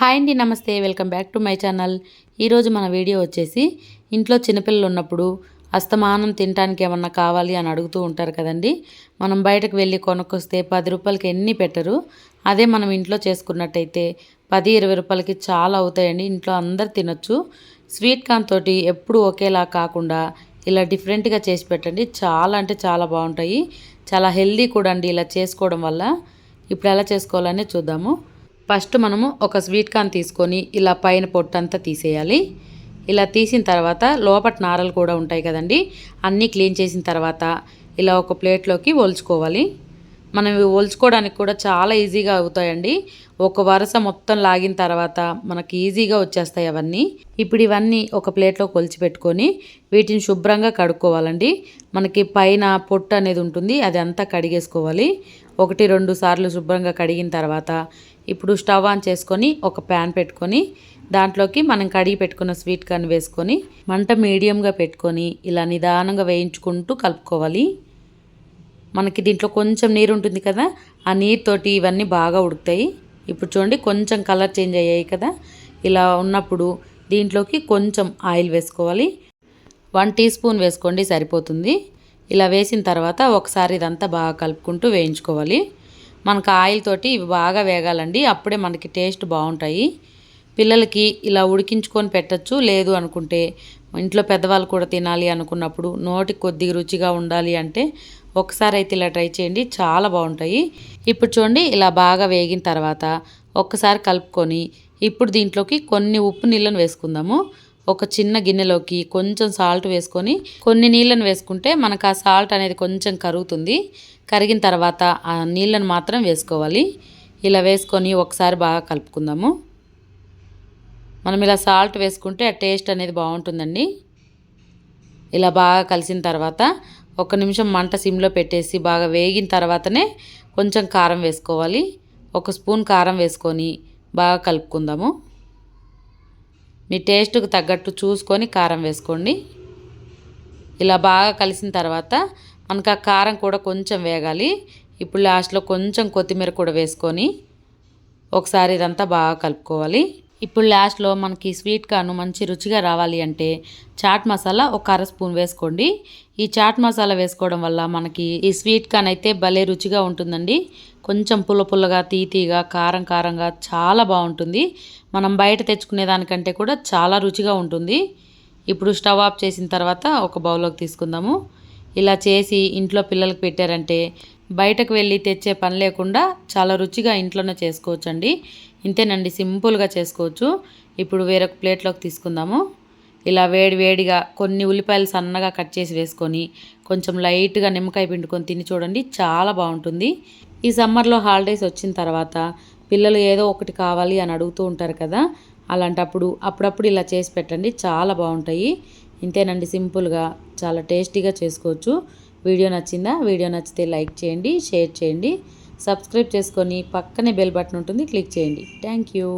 Hi అండి నమస్తే welcome back to my channel. ఈరోజు మన వీడియో వచ్చేసి ఇంట్లో చిన్నపిల్లలు ఉన్నప్పుడు అస్తమానం తినడానికి ఏమన్నా కావాలి అని అడుగుతూ ఉంటారు కదండి. మనం బయటకు వెళ్ళి కొనుక్కొస్తే పది రూపాయలకి ఎన్ని పెట్టరు? అదే మనం ఇంట్లో చేసుకున్నట్టయితే పది ఇరవై రూపాయలకి చాలా అవుతాయండి. ఇంట్లో అందరు తినొచ్చు. స్వీట్ కార్న్ తోటి ఎప్పుడు ఒకేలా కాకుండా ఇలా డిఫరెంట్గా చేసి పెట్టండి. చాలా అంటే చాలా బాగుంటాయి. చాలా హెల్దీ కూడా అండి ఇలా చేసుకోవడం వల్ల. ఇప్పుడు ఎలా చేసుకోవాలని చూద్దాము. ఫస్ట్ మనము ఒక స్వీట్ కార్న్ తీసుకొని ఇలా పైన పొట్టంతా తీసేయాలి. ఇలా తీసిన తర్వాత లోపట నారలు కూడా ఉంటాయి కదండి అన్నీ క్లీన్ చేసిన తర్వాత ఇలా ఒక ప్లేట్లోకి ఒలుచుకోవాలి. మనం ఇవి ఒలుచుకోవడానికి కూడా చాలా ఈజీగా అవుతాయండి. ఒక వరుస మొత్తం లాగిన తర్వాత మనకి ఈజీగా వచ్చేస్తాయి అవన్నీ. ఇప్పుడు ఇవన్నీ ఒక ప్లేట్లో కొలిచి పెట్టుకొని వీటిని శుభ్రంగా కడుక్కోవాలండి. మనకి పైన పొట్టు అనేది ఉంటుంది అది అంతా కడిగేసుకోవాలి. ఒకటి రెండు సార్లు శుభ్రంగా కడిగిన తర్వాత ఇప్పుడు స్టవ్ ఆన్ చేసుకొని ఒక ప్యాన్ పెట్టుకొని దాంట్లోకి మనం కడిగి పెట్టుకున్న స్వీట్ కార్న్ వేసుకొని మంట మీడియంగా పెట్టుకొని ఇలా నిదానంగా వేయించుకుంటూ కలుపుకోవాలి. మనకి దీంట్లో కొంచెం నీరు ఉంటుంది కదా ఆ నీరుతోటి ఇవన్నీ బాగా ఉడుకుతాయి. ఇప్పుడు చూడండి కొంచెం కలర్ చేంజ్ అయ్యాయి కదా. ఇలా ఉన్నప్పుడు దీంట్లోకి కొంచెం ఆయిల్ వేసుకోవాలి. వన్ టీ స్పూన్ వేసుకోండి సరిపోతుంది. ఇలా వేసిన తర్వాత ఒకసారి ఇదంతా బాగా కలుపుకుంటూ వేయించుకోవాలి. మనకు ఆయిల్ తోటి ఇవి బాగా వేగాలండి అప్పుడే మనకి టేస్ట్ బాగుంటాయి. పిల్లలకి ఇలా ఉడికించుకొని పెట్టచ్చు లేదు అనుకుంటే ఇంట్లో పెద్దవాళ్ళు కూడా తినాలి అనుకున్నప్పుడు నోటికి కొద్దిగా రుచిగా ఉండాలి అంటే ఒకసారి అయితే ఇలా ట్రై చేయండి. చాలా బాగుంటాయి. ఇప్పుడు చూడండి ఇలా బాగా వేగిన తర్వాత ఒక్కసారి కలుపుకొని ఇప్పుడు దీంట్లోకి కొన్ని ఉప్పు నీళ్ళను వేసుకుందాము. ఒక చిన్న గిన్నెలోకి కొంచెం సాల్ట్ వేసుకొని కొన్ని నీళ్ళను వేసుకుంటే మనకు ఆ సాల్ట్ అనేది కొంచెం కరుగుతుంది. కరిగిన తర్వాత ఆ నీళ్ళను మాత్రం వేసుకోవాలి. ఇలా వేసుకొని ఒకసారి బాగా కలుపుకుందాము. మనం ఇలా సాల్ట్ వేసుకుంటే ఆ టేస్ట్ అనేది బాగుంటుందండి. ఇలా బాగా కలిసిన తర్వాత ఒక నిమిషం మంట సిమ్లో పెట్టేసి బాగా వేగిన తర్వాతనే కొంచెం కారం వేసుకోవాలి. ఒక స్పూన్ కారం వేసుకొని బాగా కలుపుకుందాము. మీ టేస్ట్కి తగ్గట్టు చూసుకొని కారం వేసుకోండి. ఇలా బాగా కలిసిన తర్వాత మనకు ఆ కారం కూడా కొంచెం వేగాలి. ఇప్పుడు లాస్ట్లో కొంచెం కొత్తిమీర కూడా వేసుకొని ఒకసారి ఇదంతా బాగా కలుపుకోవాలి. ఇప్పుడు లాస్ట్లో మనకి స్వీట్ కార్న్ మంచి రుచిగా రావాలి అంటే చాట్ మసాలా ఒక అర స్పూన్ వేసుకోండి. ఈ చాట్ మసాలా వేసుకోవడం వల్ల మనకి ఈ స్వీట్ కార్న్ అయితే భలే రుచిగా ఉంటుందండి. కొంచెం పుల్ల పుల్లగా తీతీగా కారం కారంగా చాలా బాగుంటుంది. మనం బయట తెచ్చుకునే దానికంటే కూడా చాలా రుచిగా ఉంటుంది. ఇప్పుడు స్టవ్ ఆఫ్ చేసిన తర్వాత ఒక బౌల్లోకి తీసుకుందాము. ఇలా చేసి ఇంట్లో పిల్లలకు పెట్టారంటే బయటకు వెళ్ళి తెచ్చే పని లేకుండా చాలా రుచిగా ఇంట్లోనే చేసుకోవచ్చండి. ఇంతేనండి సింపుల్గా చేసుకోవచ్చు. ఇప్పుడు వేరొక ప్లేట్లోకి తీసుకుందాము. ఇలా వేడి వేడిగా కొన్ని ఉల్లిపాయలు సన్నగా కట్ చేసి వేసుకొని కొంచెం లైట్గా నిమ్మకాయ పిండుకొని తిని చూడండి చాలా బాగుంటుంది. ఈ సమ్మర్లో హాలిడేస్ వచ్చిన తర్వాత పిల్లలు ఏదో ఒకటి కావాలి అని అడుగుతూ ఉంటారు కదా అలాంటప్పుడు అప్పుడప్పుడు ఇలా చేసి పెట్టండి చాలా బాగుంటాయి. ఇంతేనండి సింపుల్గా చాలా టేస్టీగా చేసుకోవచ్చు. వీడియో నచ్చిందా? వీడియో నచ్చితే లైక్ చేయండి షేర్ చేయండి. సబ్స్క్రైబ్ చేసుకొని పక్కనే బెల్ బటన్ ఉంటుంది క్లిక్ చేయండి. Thank you.